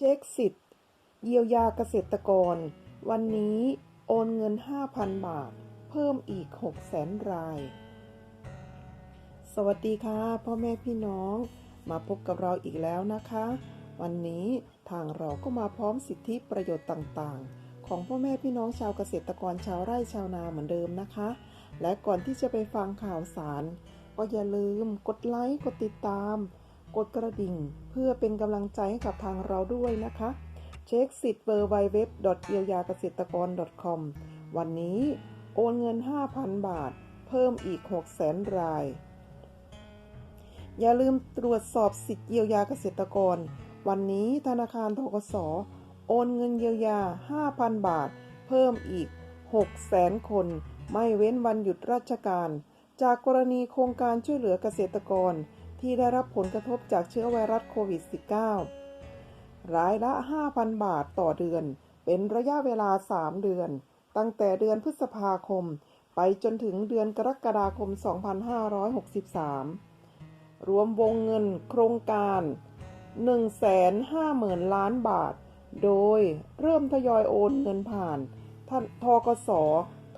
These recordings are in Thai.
เช็คสิทธิ์ เยียวยาเกษตรกร วันนี้โอนเงิน 5,000 บาท เพิ่มอีก 600,000ราย สวัสดีค่ะ พ่อแม่พี่น้องมาพบกับเราอีกแล้วนะคะ วันนี้ทางเราก็มาพร้อมสิทธิประโยชน์ต่างๆ ของพ่อแม่พี่น้องชาวเกษตรกรชาวไร่ชาวนาเหมือนเดิมนะคะ และก่อนที่จะไปฟังข่าวสาร ก็อย่าลืมกดไลค์กดติดตาม กดกระดิ่งเพื่อเป็นกำลังใจให้กับทางเราด้วยนะคะ เช็คสิทธิ์เบอร์ไวเว็บเยียวยาเกษตรกร .com วันนี้โอนเงิน 5,000 บาท เพิ่มอีก 600,000 ราย อย่าลืมตรวจสอบสิทธิเยียวยาเกษตรกร วันนี้ธนาคารทกสโอนเงินเยียวยา 5,000 บาท เพิ่มอีก 600,000 คน ไม่เว้นวันหยุดราชการ จากกรณีโครงการช่วยเหลือเกษตรกร ที่ได้รับผลกระทบจากเชื้อไวรัสโควิด -19 รายละ 5,000 บาทต่อเดือน เป็นระยะเวลา 3 เดือน ตั้งแต่เดือนพฤษภาคม ไปจนถึงเดือนกรกฎาคม 2563 รวมวงเงินโครงการ 150,000 ล้านบาท โดยเริ่มทยอยโอนเงินผ่านททกส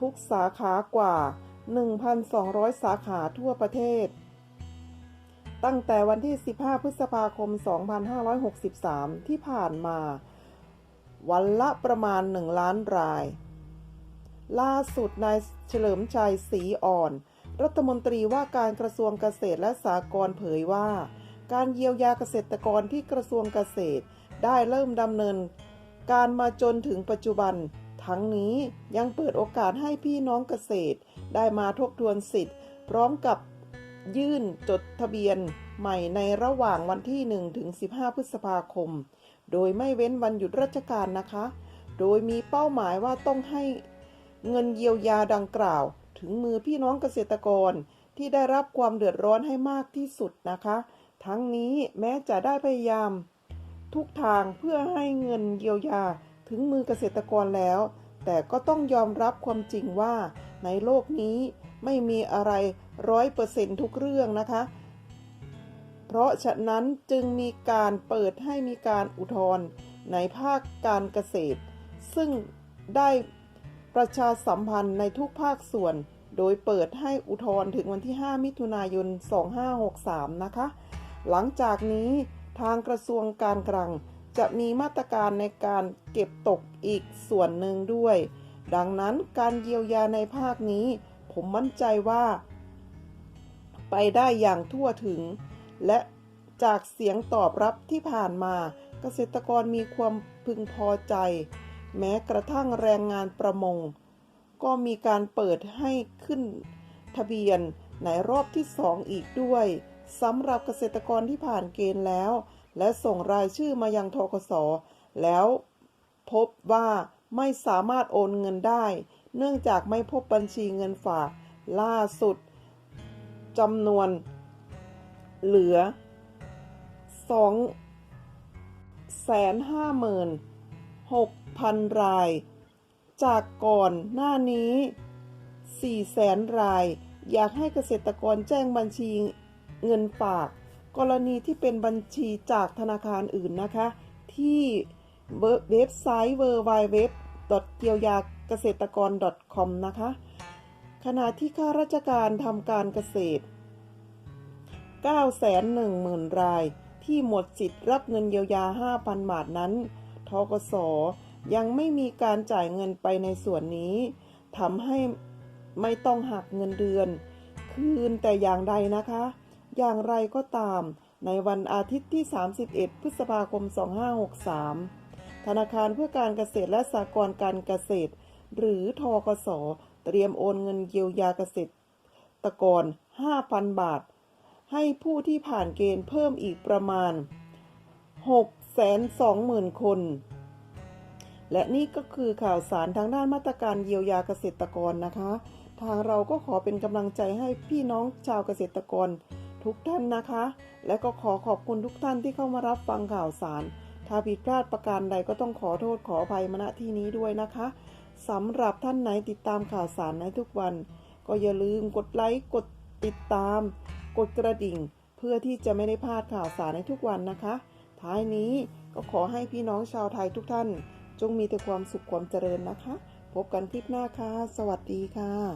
ทุกสาขากว่า 1,200 สาขาทั่วประเทศ ตั้งแต่วันที่ 15 พฤษภาคม 2563 ที่ผ่านมา วันละประมาณ 1 ล้านราย ล่าสุดนายเฉลิมชัยศรีอ่อน รัฐมนตรีว่าการกระทรวงเกษตรและสหกรณ์เผยว่า การเยียวยาเกษตรกรที่กระทรวงเกษตรได้เริ่มดำเนิน การมาจนถึงปัจจุบัน ทั้งนี้ยังเปิดโอกาสให้พี่น้องเกษตร ได้มาทบทวนสิทธิ์ พร้อมกับ ยื่นจดทะเบียนใหม่ในระหว่างวันที่ 1 ถึง 15 พฤษภาคม โดยไม่เว้นวันหยุดราชการนะคะ โดยมีเป้าหมายว่าต้องให้เงินเยียวยาดังกล่าว ถึงมือพี่น้องเกษตรกรที่ได้รับความเดือดร้อนให้มากที่สุดนะคะ ทั้งนี้แม้จะได้พยายาม ทุกทางเพื่อให้เงินเยียวยาถึงมือเกษตรกรแล้ว แต่ก็ต้องยอมรับความจริงว่าในโลกนี้ไม่มีอะไร ร้อยเปอร์เซ็นทุกเรื่องนะคะ เพราะฉะนั้นจึงมีการเปิดให้มีการอุทธรณ์ในภาคการเกษตร ซึ่งได้ประชาสัมพันธ์ในทุกภาคส่วน โดยเปิดให้อุทธรณ์ถึงวันที่ 5 มิถุนายน 2563 นะคะ หลังจากนี้ทางกระทรวงการคลังจะมีมาตรการในการเก็บตกอีกส่วนหนึ่งด้วย ดังนั้นการเยียวยาในภาคนี้ ผมมั่นใจว่า ไปได้อย่างทั่วถึง และจากเสียงตอบรับที่ผ่านมาเกษตรกรมีความพึงพอใจ แม้กระทั่งแรงงานประมง ก็มีการเปิดให้ขึ้นทะเบียนในรอบที่สองอีกด้วยสำหรับเกษตรกรที่ผ่านเกณฑ์แล้ว และส่งรายชื่อมายังทกสแล้วพบว่าไม่สามารถโอนเงินได้ เนื่องจากไม่พบบัญชีเงินฝาก ล่าสุด จำนวน เหลือ 2 5 6 0 0 0 ราย จากก่อนหน้านี้4แสนราย อยากให้เกษตรกรแจ้งบัญชีเงินฝาก กรณีที่เป็นบัญชีจากธนาคารอื่นนะคะ ที่เว็บไซต์ w w w เกียวยาเกษตรกร .com นะคะ ขณะที่ข้าราชการทำการเกษตร 910,000 รายที่หมดสิทธิ์รับเงินเยียวยา 5,000 บาทนั้น ทกสยังไม่มีการจ่ายเงินไปในส่วนนี้ทำให้ไม่ต้องหักเงินเดือน คืนแต่อย่างใดนะคะ อย่างไรก็ตาม ในวันอาทิตย์ที่ 31 พฤษภาคม 2563 ธนาคารเพื่อการเกษตรและสหกรณ์การเกษตร หรือทกส เตรียมโอนเงินเยียวยาเกษตรกร 5,000 บาท ให้ผู้ที่ผ่านเกณฑ์เพิ่มอีกประมาณ 620,000 คน และนี่ก็คือข่าวสารทางด้านมาตรการเยียวยาเกษตรกรนะคะ ทางเราก็ขอเป็นกำลังใจให้พี่น้องชาวเกษตรกรทุกท่านนะคะ และก็ขอขอบคุณทุกท่านที่เข้ามารับฟังข่าวสาร ถ้าผิดพลาดประการใดก็ต้องขอโทษขออภัยมณที่นี้ด้วยนะคะ สำหรับท่านไหนติดตามข่าวสารในทุกวัน ก็อย่าลืมกดไลค์กดติดตาม กดกระดิ่ง เพื่อที่จะไม่ได้พลาดข่าวสารในทุกวันนะคะ ท้ายนี้ก็ขอให้พี่น้องชาวไทยทุกท่าน จงมีแต่ความสุขความเจริญนะคะ พบกันคลิปหน้าค่ะ สวัสดีค่ะ